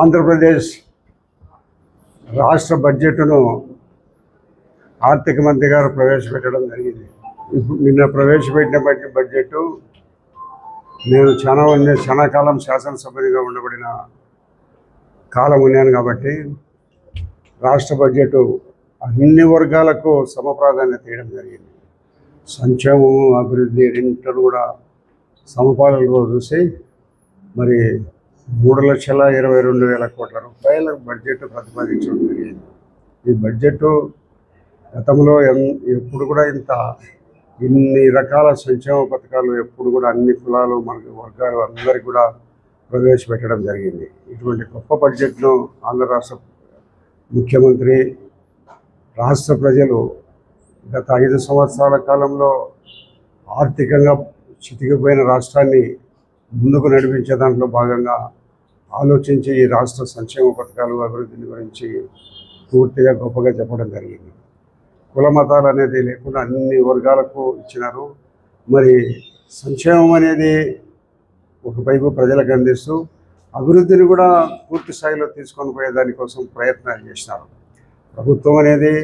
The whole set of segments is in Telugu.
ఆంధ్రప్రదేశ్ రాష్ట్ర బడ్జెట్ను ఆర్థిక మంత్రి గారు ప్రవేశపెట్టడం జరిగింది. నిన్న ప్రవేశపెట్టిన బడ్జెట్ బడ్జెట్ నేను చాలా మంది చాలా కాలం శాసనసభ్యునిగా ఉండబడిన కాలం ఉన్నాను కాబట్టి రాష్ట్ర బడ్జెట్ అన్ని వర్గాలకు సమప్రాధాన్యత ఇవ్వడం జరిగింది. సంక్షేమము అభివృద్ధి రెండింటిని కూడా సమపాలనలో చూసి మరి మూడు లక్షల ఇరవై రెండు వేల కోట్ల రూపాయల బడ్జెట్ ప్రతిపాదించడం జరిగింది. ఈ బడ్జెట్ గతంలో ఎప్పుడు కూడా ఇంత ఇన్ని రకాల సంక్షేమ పథకాలు ఎప్పుడు కూడా అన్ని కులాలు మనకు వర్గాలు అందరికీ కూడా ప్రవేశపెట్టడం జరిగింది. ఇటువంటి గొప్ప బడ్జెట్ను ఆంధ్ర రాష్ట్ర ముఖ్యమంత్రి రాష్ట్ర ప్రజలు గత ఐదు సంవత్సరాల కాలంలో ఆర్థికంగా చితికిపోయిన రాష్ట్రాన్ని ముందుకు నడిపించే దాంట్లో భాగంగా ఆలోచించి ఈ రాష్ట్ర సంక్షేమ పథకాలు అభివృద్ధిని గురించి పూర్తిగా గొప్పగా చెప్పడం జరిగింది. కుల మతాలు అనేది లేకుండా అన్ని వర్గాలకు ఇచ్చినారు. మరి సంక్షేమం అనేది ఒకవైపు ప్రజలకు అందిస్తూ అభివృద్ధిని కూడా పూర్తి స్థాయిలో తీసుకొని పోయే దానికోసం ప్రయత్నాలు చేసినారు. ప్రభుత్వం అనేది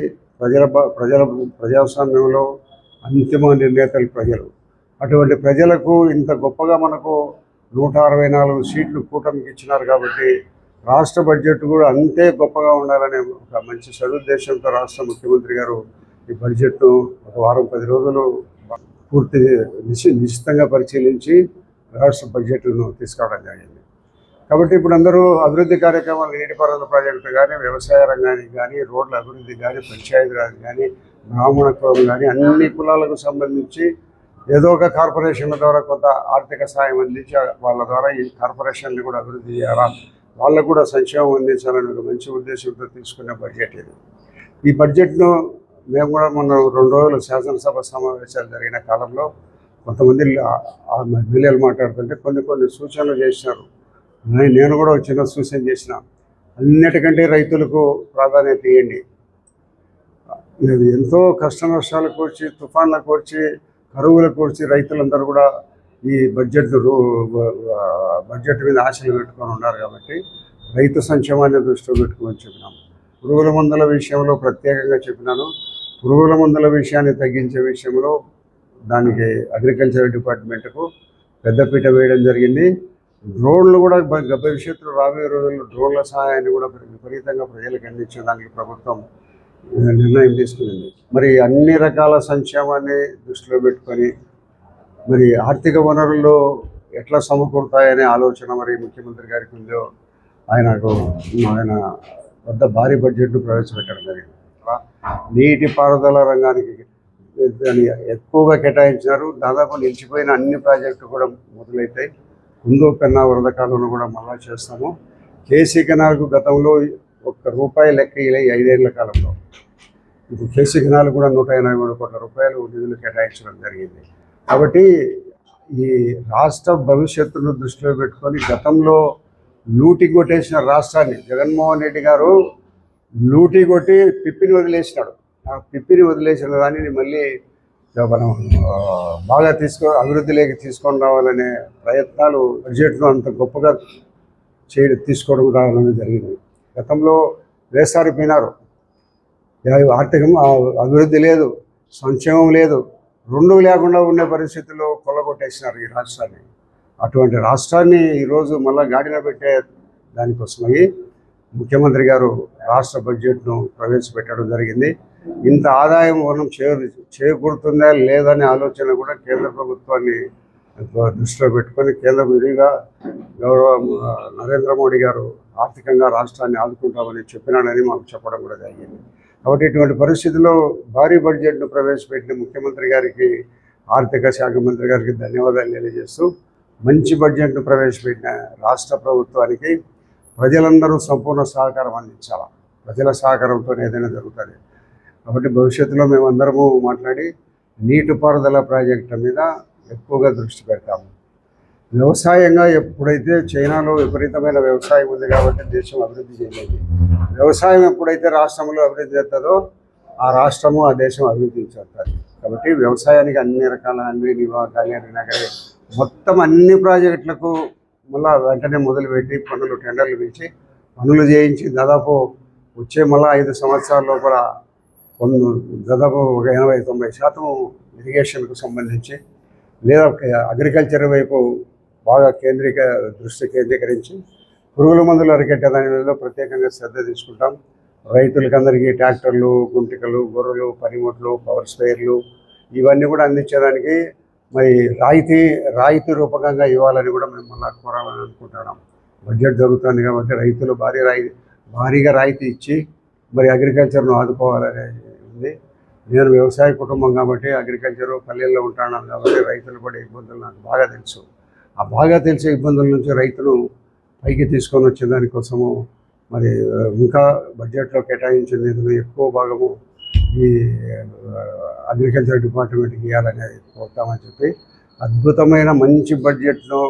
ప్రజల ప్రజల ప్రజాస్వామ్యంలో అంతిమ నిర్ణేతలు ప్రజలు. అటువంటి ప్రజలకు ఇంత గొప్పగా మనకు నూట అరవై నాలుగు సీట్లు కూటమికి ఇచ్చినారు కాబట్టి రాష్ట్ర బడ్జెట్ కూడా అంతే గొప్పగా ఉండాలనే ఒక మంచి సదుద్దేశంతో రాష్ట్ర ముఖ్యమంత్రి గారు ఈ బడ్జెట్ను ఒక వారం పది రోజులు పూర్తి నిశి నిశ్చితంగా పరిశీలించి రాష్ట్ర బడ్జెట్ను తీసుకురావడం జరిగింది. కాబట్టి ఇప్పుడు అందరూ అభివృద్ధి కార్యక్రమాలు నీటిపారుదల ప్రాజెక్టు కానీ వ్యవసాయ రంగానికి కానీ రోడ్ల అభివృద్ధి కానీ పంచాయతీరాజ్ కానీ బ్రాహ్మణ కులం కానీ అన్ని కులాలకు సంబంధించి ఏదో ఒక కార్పొరేషన్ల ద్వారా కొంత ఆర్థిక సాయం అందించి వాళ్ళ ద్వారా ఈ కార్పొరేషన్లు కూడా అభివృద్ధి చేయాలా? వాళ్ళకు కూడా సంక్షేమం అందించాలని ఒక మంచి ఉద్దేశంతో తీసుకునే బడ్జెట్ ఇది. ఈ బడ్జెట్ను మేము కూడా మొన్న రెండు రోజులు శాసనసభ సమావేశాలు జరిగిన కాలంలో కొంతమంది ఎమ్మెల్యేలు మాట్లాడుతుంటే కొన్ని కొన్ని సూచనలు చేసినారు. నేను కూడా ఒక చిన్న సూచన చేసిన. అన్నిటికంటే రైతులకు ప్రాధాన్యత ఇవ్వండి. ఎంతో కష్ట నష్టాలు వచ్చి తుఫాన్లకు కూర్చి కరువులకు వచ్చి రైతులందరూ కూడా ఈ బడ్జెట్ బడ్జెట్ మీద ఆశలు పెట్టుకొని ఉన్నారు కాబట్టి రైతు సంక్షేమాన్ని దృష్టిలో పెట్టుకోమని చెప్పినాం. పురుగుల మందుల విషయంలో ప్రత్యేకంగా చెప్పినాను. పురుగుల మందుల విషయాన్ని తగ్గించే విషయంలో దానికి అగ్రికల్చర్ డిపార్ట్మెంట్కు పెద్దపీట వేయడం జరిగింది. డ్రోన్లు కూడా భవిష్యత్తులో రాబోయే రోజుల్లో డ్రోన్ల సహాయాన్ని కూడా విపరీతంగా ప్రజలకు అందించడానికి ప్రభుత్వం నిర్ణయం తీసుకునింది. మరి అన్ని రకాల సంక్షేమాన్ని దృష్టిలో పెట్టుకొని మరి ఆర్థిక వనరులు ఎట్లా సమకూరుతాయనే ఆలోచన మరి ముఖ్యమంత్రి గారికి ఉందో ఆయనకు ఆయన వద్ద భారీ బడ్జెట్ను ప్రవేశపెట్టడం జరిగింది. నీటి పారుదల రంగానికి దాన్ని ఎక్కువగా కేటాయించినారు. దాదాపు నిలిచిపోయిన అన్ని ప్రాజెక్టులు కూడా మొదలవుతాయి కుందో పెన్నా వరద కాలంలో కూడా మళ్ళా చేస్తాము. కేసీ కెనాల్కు గతంలో ఒక్క రూపాయి లెక్క ఇలా ఐదేళ్ళ కాలంలో. ఇప్పుడు కేసీ కెనాల్ కూడా నూట ఎనభై మూడు కోట్ల రూపాయలు నిధులు కేటాయించడం జరిగింది. కాబట్టి ఈ రాష్ట్ర భవిష్యత్తును దృష్టిలో పెట్టుకొని గతంలో లూటి కొట్టేసిన రాష్ట్రాన్ని జగన్మోహన్ రెడ్డి గారు లూటి కొట్టి పిప్పిని వదిలేసినాడు. ఆ పిప్పిని వదిలేసిన దానిని మళ్ళీ మనం బాగా తీసుకో అభివృద్ధిలోకి తీసుకొని రావాలనే ప్రయత్నాలు బడ్జెట్ను అంత గొప్పగా చేయడం తీసుకోవడం రావడం జరిగింది. గతంలో వేసారిపోయినారు ఆర్థికం అభివృద్ధి లేదు సంక్షేమం లేదు రెండు లేకుండా ఉండే పరిస్థితుల్లో కొల్లగొట్టేసినారు ఈ రాష్ట్రాన్ని. అటువంటి రాష్ట్రాన్ని ఈరోజు మళ్ళా గాడిన పెట్టే దానికోసమై ముఖ్యమంత్రి గారు రాష్ట్ర బడ్జెట్ను ప్రవేశపెట్టడం జరిగింది. ఇంత ఆదాయం మనం చే చేకూరుతుందా లేదనే ఆలోచన కూడా కేంద్ర ప్రభుత్వాన్ని దృష్టిలో పెట్టుకొని కేంద్ర విధిగా గౌరవ నరేంద్ర మోడీ గారు ఆర్థికంగా రాష్ట్రాన్ని ఆదుకుంటామని చెప్పినాడని మాకు చెప్పడం కూడా జరిగింది. కాబట్టి ఇటువంటి పరిస్థితుల్లో భారీ బడ్జెట్ను ప్రవేశపెట్టిన ముఖ్యమంత్రి గారికి ఆర్థిక శాఖ మంత్రి గారికి ధన్యవాదాలు తెలియజేస్తూ మంచి బడ్జెట్ను ప్రవేశపెట్టిన రాష్ట్ర ప్రభుత్వానికి ప్రజలందరూ సంపూర్ణ సహకారం అందించాలి? ప్రజల సహకారంతో ఏదైనా జరుగుతుంది. కాబట్టి భవిష్యత్తులో మేమందరము మాట్లాడి నీటిపారుదల ప్రాజెక్టుల మీద ఎక్కువగా దృష్టి పెడతాము. వ్యవసాయంగా ఎప్పుడైతే చైనాలో విపరీతమైన వ్యవసాయం ఉంది కాబట్టి దేశం అభివృద్ధి చెందింది. వ్యవసాయం ఎప్పుడైతే రాష్ట్రంలో అభివృద్ధి చేస్తుందో ఆ రాష్ట్రము ఆ దేశం అభివృద్ధి చెందుతుంది. కాబట్టి వ్యవసాయానికి అన్ని రకాల అన్ని నివా కళ్యాణ మొత్తం అన్ని ప్రాజెక్టులకు మళ్ళా వెంటనే మొదలుపెట్టి పనులు టెండర్లు పిలిచి పనులు చేయించి దాదాపు వచ్చే మళ్ళీ ఐదు సంవత్సరాల లోపల కొన్ని దాదాపు ఒక ఎనభై తొంభై శాతం ఇరిగేషన్కు సంబంధించి లేదా అగ్రికల్చర్ వైపు బాగా కేంద్రీక దృష్టి కేంద్రీకరించి పురుగుల మందులు అరికట్టే దానిలో ప్రత్యేకంగా శ్రద్ధ తీసుకుంటాం. రైతులకి అందరికీ ట్రాక్టర్లు గుంటికలు గొర్రెలు పనిముట్లు పవర్ స్పేర్లు ఇవన్నీ కూడా అందించడానికి మరి రాయితీ రాయితీ రూపకంగా ఇవ్వాలని కూడా మేము మళ్ళా కోరాలని అనుకుంటున్నాం. బడ్జెట్ జరుగుతుంది కాబట్టి రైతులు భారీ రాయి భారీగా రాయితీ ఇచ్చి మరి అగ్రికల్చర్ను ఆదుకోవాలనే ఉంది. నేను వ్యవసాయ కుటుంబం కాబట్టి అగ్రికల్చర్ పల్లెల్లో ఉంటున్నాను కాబట్టి రైతులు కూడా ఇబ్బందులు నాకు బాగా తెలుసు. ఆ బాగా తెలిసే ఇబ్బందుల నుంచి రైతును పైకి తీసుకొని వచ్చే దానికోసము మరి ఇంకా బడ్జెట్లో కేటాయించిన నిధులు ఎక్కువ భాగము ఈ అగ్రికల్చర్ డిపార్ట్మెంట్కి ఇవ్వాలనేది కోరుతామని చెప్పి అద్భుతమైన మంచి బడ్జెట్ను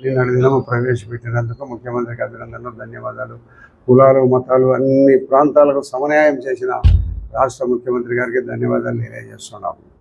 నిన్న దినము ప్రవేశపెట్టినందుకు ముఖ్యమంత్రికి అభినందనలు ధన్యవాదాలు. కులాలు మతాలు అన్ని ప్రాంతాలకు సమన్యాయం చేసిన రాష్ట్ర ముఖ్యమంత్రి గారికి ధన్యవాదాలు తెలియజేస్తున్నాము